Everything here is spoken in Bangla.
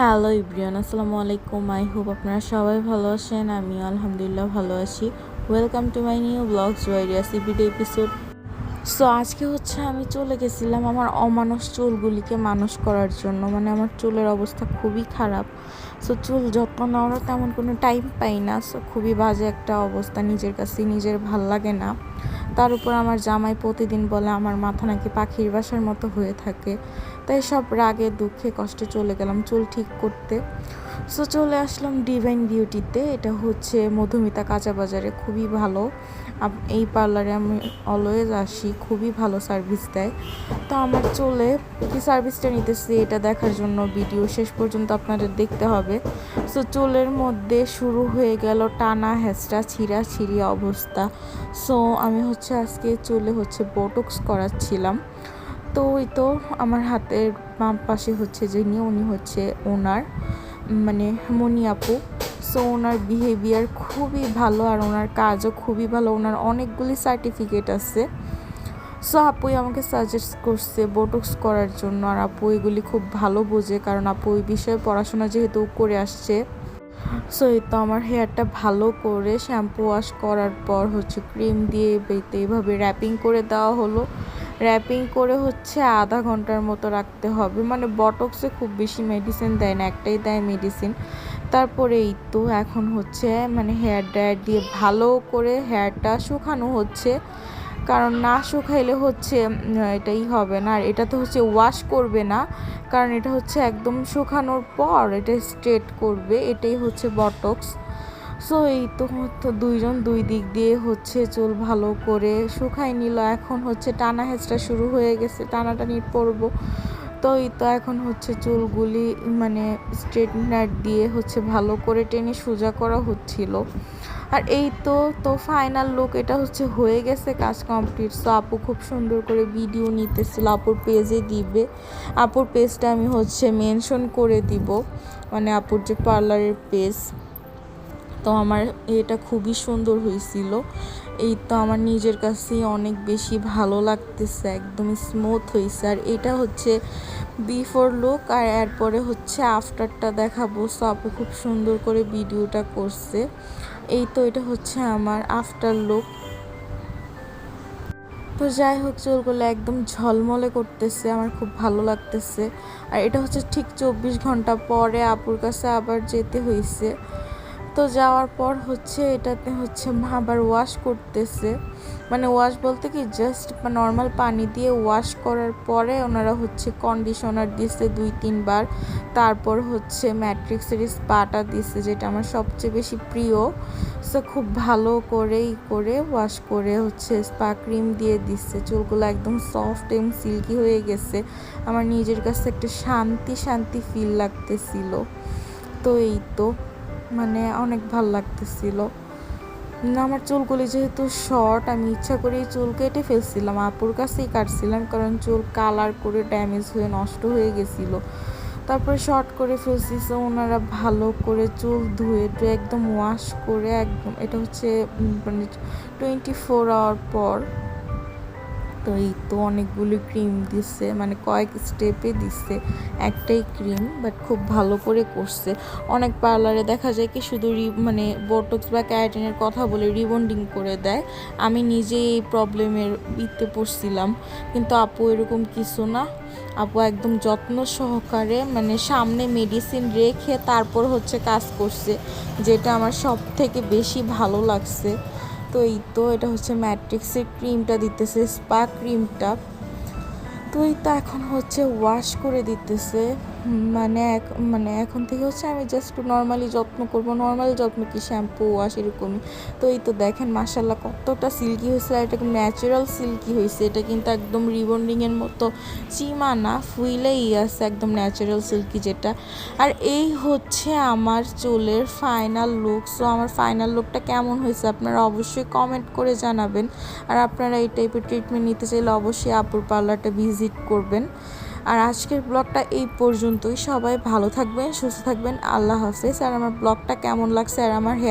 হ্যালো ইব্রিয়ান আসসালামু আলাইকুম আই হোপ আপনারা সবাই ভালো আছেন। আমি আলহামদুলিল্লাহ ভালো আছি। Welcome to my new blogs various video episode so আজকে হচ্ছে আমি চলে গেছিলাম আমার অমানুষ চুলগুলিকে মানুষ করার জন্য। মানে আমার চুলের অবস্থা খুবই খারাপ। সো চুল যত্ন নেওয়ারও তেমন কোনো টাইম পাই না। সো খুবই বাজে একটা অবস্থা। নিজের কাছে নিজের ভালো লাগে না। তার উপর আমার জামাই প্রতিদিন বলে আমার মাথা নাকি পাখির বাসার মতো হয়ে থাকে। তাই সব রাগে দুঃখে কষ্টে চলে গেলাম চুল ঠিক করতে। সো চলে আসলাম ডিভাইন বিউটিতে এটা হচ্ছে মধুমিতা কাঁচা বাজারে খুবই ভালো। এই পার্লারে আমি অলওয়েজ আসি, খুবই ভালো সার্ভিস দেয়। তো আমার চলে কি সার্ভিসটা নিতেছি, এটা দেখার জন্য ভিডিও শেষ পর্যন্ত আপনাদের দেখতে হবে। সো চুলের মধ্যে শুরু হয়ে গেল টানা হেঁচড়া, ছিঁড়া ছিঁড়ি অবস্থা। সো আমি হচ্ছে আজকে চুলে হচ্ছে বোটক্স করাচ্ছিলাম। তো ওই তো আমার হাতের বাম পাশে হচ্ছে যিনি উনি হচ্ছে ওনার। মানে মনি আপু। সো ওনার বিহেভিয়ার খুবই ভালো আর ওনার কাজও খুবই ভালো। ওনার অনেকগুলি সার্টিফিকেট আছে। সো আপুই আমাকে সাজেস্ট করছে বোটক্স করার জন্য আর আপু এগুলি খুব ভালো বোঝে কারণ আপু ওই বিষয়ে পড়াশোনা যেহেতু করে আসছে। সো এই তো আমার হেয়ারটা ভালো করে শ্যাম্পু ওয়াশ করার পর হচ্ছে ক্রিম দিয়ে বেতে এইভাবে র্যাপিং করে দেওয়া হলো। র্যাপিং করে হচ্ছে আধা ঘণ্টার মতো রাখতে হবে। মানে বটক্সে খুব বেশি মেডিসিন দেয় না, একটাই দেয় মেডিসিন তারপরে এই তো এখন হচ্ছে মানে হেয়ার ড্রায়ার দিয়ে ভালো করে হেয়ারটা শুকানো হচ্ছে। কারণ না শুকাইলে হচ্ছে এটাই হবে না। আর এটা তো হচ্ছে ওয়াশ করবে না, কারণ এটা হচ্ছে একদম শুকানোর পর এটা স্ট্রেট করবে। এটাই হচ্ছে বটক্স সো এই তো দুইজন দুই দিক দিয়ে হচ্ছে চুল ভালো করে শুকাই নিল। এখন হচ্ছে টানা হেঁচড়া শুরু হয়ে গেছে টানাটানি পরবো। তো এই তো এখন হচ্ছে চুলগুলি মানে স্ট্রেটনার দিয়ে হচ্ছে ভালো করে টেনে সোজা করা হচ্ছিল। আর এই তো তো ফাইনাল লুক এটা হচ্ছে হয়ে গেছে কাজ কমপ্লিট সো আপু খুব সুন্দর করে ভিডিও নিতেছিল, আপুর পেজে দিবে। আপুর পেজটা আমি হচ্ছে মেনশন করে দিব মানে আপুর যে পার্লারের পেজ তো আমার এটা খুবই সুন্দর হয়েছিল। এই তো আমার নিজের কাছেই অনেক বেশি ভালো লাগতেছে একদম স্মুথ হয়েছে। আর এটা হচ্ছে বিফোর লুক আর এরপরে হচ্ছে আফটারটা দেখাবো। সো আপু খুব সুন্দর করে ভিডিওটা করছে। এই তো এটা হচ্ছে আমার আফটার লুক তো যাই হোক, চুলগুলো একদম ঝলমলে করতেছে, আমার খুব ভালো লাগতেছে। আর এটা হচ্ছে ঠিক চব্বিশ ঘণ্টা পরে আপুর কাছে আবার যেতে হয়েছে। তো যাওয়ার পর হচ্ছে এটাতে হচ্ছে মা আবার ওয়াশ করতেছে। মানে ওয়াশ বলতে কি জাস্ট নর্মাল পানি দিয়ে ওয়াশ করার পরে ওনারা হচ্ছে কন্ডিশনার দিচ্ছে দুই, তিনবার। তারপর হচ্ছে ম্যাট্রিক্সের স্পাটা দিচ্ছে যেটা আমার সবচেয়ে বেশি প্রিয়। সো খুব ভালো করেই করে ওয়াশ করে হচ্ছে স্পা ক্রিম দিয়ে দিচ্ছে চুলগুলো একদম সফট এবং সিল্কি হয়ে গেছে। আমার নিজের কাছে একটা শান্তি শান্তি ফিল লাগতেছিল। তো এই তো। মানে অনেক ভালো লাগতেছিল। আমার চুলগুলি যেহেতু শর্ট আমি ইচ্ছা করেই চুল কেটে ফেলছিলাম। আপুর কাছেই কাটছিলাম, কারণ চুল কালার করে ড্যামেজ হয়ে নষ্ট হয়ে গেছিল। তারপরে শর্ট করে ফেলছি তো ওনারা ভালো করে চুল ধুয়ে টুয়ে একদম ওয়াশ করে একদম, এটা হচ্ছে মানে টোয়েন্টি ফোর আওয়ার পর তো এই তো অনেকগুলি ক্রিম দিচ্ছে মানে কয়েক স্টেপে দিচ্ছে একটাই ক্রিম বাট খুব ভালো করে করছে। অনেক পার্লারে দেখা যায় কি শুধু রি মানে বোটক্স বা ক্যারাটিনের কথা বলে রিবন্ডিং করে দেয়। আমি নিজে এই প্রবলেমের ইতে পড়ছিলাম, কিন্তু আপু এরকম কিছু না। আপু একদম যত্ন সহকারে মানে সামনে মেডিসিন রেখে তারপর হচ্ছে কাজ করছে, যেটা আমার সব থেকে বেশি ভালো লাগছে। তো এই তো এটা হচ্ছে ম্যাট্রিক্সের ক্রিমটা দিতেছে, স্পা ক্রিমটা। তো এই তো এখন হচ্ছে ওয়াশ করে দিতেছে। মানে এক মানে এখন থেকে হচ্ছে আমি জাস্ট নর্মালি যত্ন করব। নর্মাল যত্ন কি? শ্যাম্পু ওয়াশ এরকমই। তো এই তো দেখেন মাসাল্লাহ কতটা সিল্কি হয়েছে। আর এটা ন্যাচারাল সিল্কি হয়েছে। এটা কিন্তু একদম রিবন্ডিংয়ের মতো। চিমা না, ফুইলেই আছে একদম ন্যাচারাল সিল্কি যেটা। আর এই হচ্ছে আমার চুলের ফাইনাল লুক সো আমার ফাইনাল লুকটা কেমন হয়েছে আপনারা অবশ্যই কমেন্ট করে জানাবেন। আর আপনারা এই টাইপের ট্রিটমেন্ট নিতে চাইলে অবশ্যই আপুর পার্লারটা ভিজিট করবেন। আর আজকের ব্লগটা এই পর্যন্তই। সবাই ভালো থাকবেন, সুস্থ থাকবেন। আল্লাহ হাফেজ। আর আমার ব্লগটা কেমন লাগছে আর আমার হেয়ার